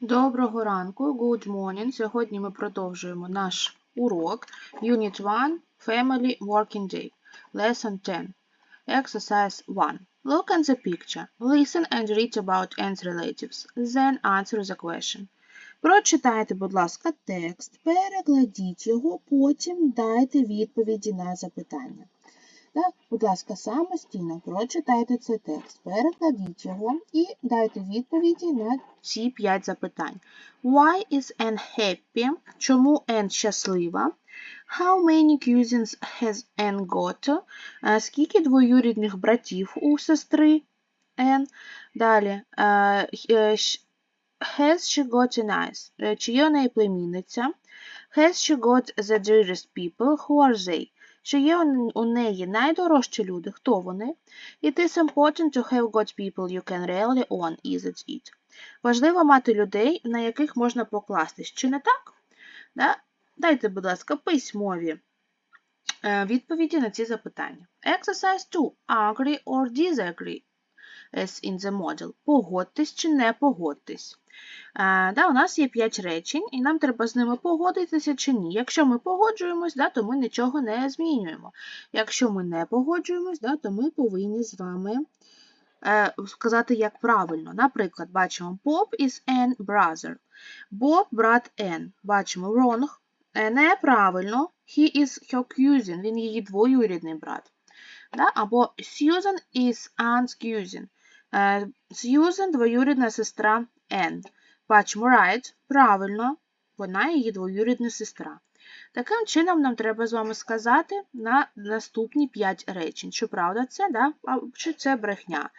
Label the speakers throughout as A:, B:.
A: Доброго ранку, good morning. Сьогодні ми продовжуємо наш урок Unit 1 Family Working Day, Lesson 10. Exercise 1. Look at the picture. Listen and read about ants relatives. Then answer the question. Прочитайте, будь ласка, текст, перекладіть його, потім дайте відповіді на запитання. Так, будь ласка, самостійно прочитайте цей текст, перекладіть його і дайте відповіді на ці п'ять запитань. Why is Anne happy? Чому Anne щаслива? How many cousins has Anne got? Скільки двоюрідних братів у сестри Anne? Далі. е, Has she got an eyes? Е, Чи є у неї племінниця? Has she got the dearest people? Who are they? Чи є у неї найдорожчі люди? Хто вони? It is important to have got people you can rely on, isn't it? Важливо мати людей, на яких можна покластись. Чи не так? Да? Дайте, будь ласка, письмові е, відповіді на ці запитання. Exercise 2. Agree or disagree as in the model. Погодьтесь чи не погодьтесь. Е, да, у нас є 5 речень, і нам треба з ними погодитися чи ні. Якщо ми погоджуємось, да, то ми нічого не змінюємо. Якщо ми не погоджуємось, да, то ми повинні з вами е, сказати, як правильно. Наприклад, бачимо Bob is an brother. Bob – брат N. Бачимо wrong. Неправильно. He is her cousin. Він її двоюрідний брат. Да? Або Susan is Anne's cousin. Susan – двоюрідна сестра Anne. Бачимо right. Правильно. Вона її двоюрідна сестра. Таким чином, нам треба з вами сказати на наступні 5 речень. Чи правда це, да? а чи це брехня.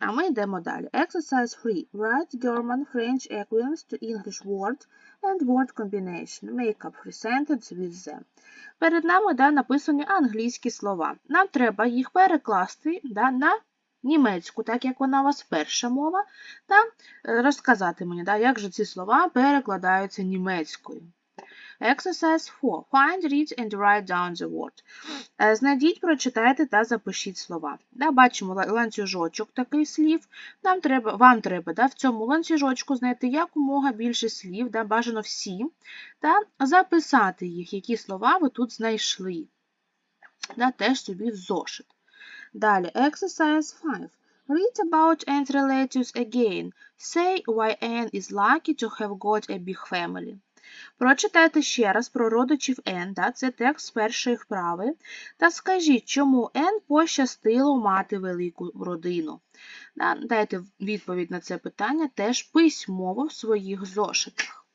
A: А ми йдемо далі. Exercise 3. Write German, French equivalents to English word and word combination. Make up free sentence with them. Перед нами да, написані англійські слова. Нам треба їх перекласти да, на німецьку, так як вона у вас перша мова, та е, розказати мені, да, як же ці слова перекладаються німецькою. Exercise 4. Find, read and write down the word. Е, Знайдіть, прочитайте та запишіть слова. Да, бачимо ланцюжочок такий слів. Нам треба, вам треба да, в цьому ланцюжочку знайти якомога більше слів, да, бажано всі, та записати їх, які слова ви тут знайшли. Да, теж собі в зошит. Далі, exercise 5. Read about Anne's relatives again. Say why Anne is lucky to have got a big family. Прочитайте ще раз про родичів Ен, да, це текст першої вправи, та скажіть, чому Ен пощастило мати велику родину. Да, дайте відповідь на це питання теж письмово в своїх зошитах.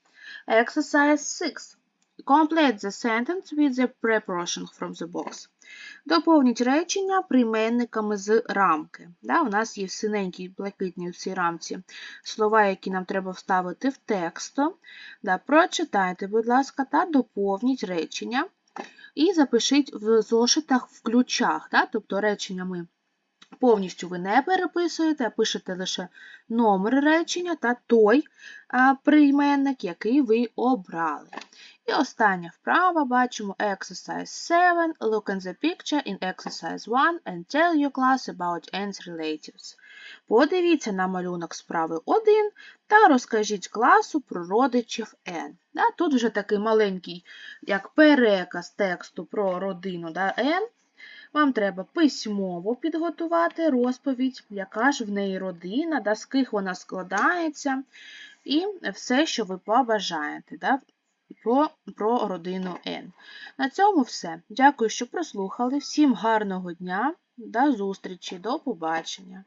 A: Exercise 6. Complete the sentence with the preparation from the box. Доповніть речення прийменниками з рамки. Да, у нас є в синенькій в цій рамці слова, які нам треба вставити в текст. Да, прочитайте, будь ласка, та доповніть речення. І запишіть в зошитах в ключах. Да, тобто речення ми повністю ви не переписуєте, а пишете лише номер речення та той прийменник, який ви обрали. І остання вправа бачимо exercise 7. Look at the picture in exercise 1 and tell your class about ants relatives. Подивіться на малюнок справи 1 та розкажіть класу про родичів N. Тут вже такий маленький, як переказ тексту про родину N. Вам треба письмово підготувати розповідь, яка ж в неї родина, да, з ких вона складається, і все, що ви побажаєте. Да, про, про родину Н. На цьому все. Дякую, що прослухали. Всім гарного дня, до зустрічі, до побачення.